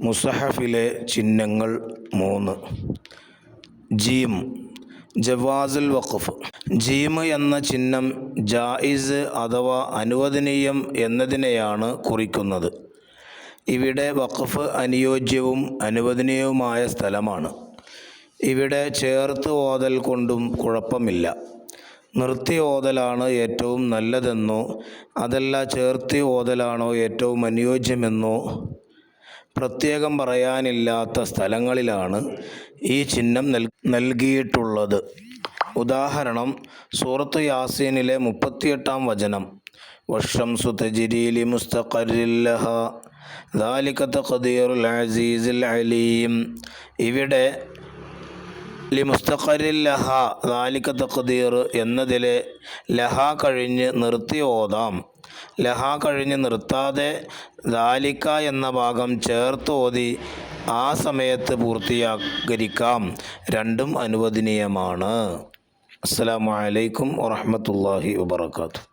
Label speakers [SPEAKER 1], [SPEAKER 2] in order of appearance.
[SPEAKER 1] മുസഹഫിലെ ചിഹ്നങ്ങൾ മൂന്ന്. ജീം ജവാസുൽ വഖഫ്. ജീം എന്ന ചിഹ്നം ജായിസ് അഥവാ അനുവദനീയം എന്നതിനെയാണ് കുറിക്കുന്നത്. ഇവിടെ വഖഫ് അനുയോജ്യവും അനുവദനീയവുമായ സ്ഥലമാണ്. ഇവിടെ ചേർത്ത് ഓതൽ കൊണ്ടും കുഴപ്പമില്ല. നിർത്തി ഓതലാണ് ഏറ്റവും നല്ലതെന്നോ അതല്ല ചേർത്തി ഓതലാണോ ഏറ്റവും അനുയോജ്യമെന്നോ പ്രത്യേകം പറയാനില്ലാത്ത സ്ഥലങ്ങളിലാണ് ഈ ചിഹ്നം നൽ നൽകിയിട്ടുള്ളത്. ഉദാഹരണം സൂറത്ത് യാസീനിലെ മുപ്പത്തിയെട്ടാം വചനം. വഷംസു സുതജിരീലി മുസ്തഖരില്ലഹ ദാലിക ഖദീറുൽ അസീസുൽ അലീം. ഇവിടെ ലി മുസ്തഖരിൽ ലഹ തഖ്ദീർ എന്നതിലെ ലഹ കഴിഞ്ഞ് നിർത്തി ഓതാം. ലഹ കഴിഞ്ഞ് നിർത്താതെ ദാലിക്ക എന്ന ഭാഗം ചേർത്ത് ഓതി ആ സമയത്ത് പൂർത്തിയാകരിക്കാം. രണ്ടും അനുവദനീയമാണ്. അസ്സലാമു അലൈക്കും വറഹ്മത്തുള്ളാഹി വബർക്കാത്തു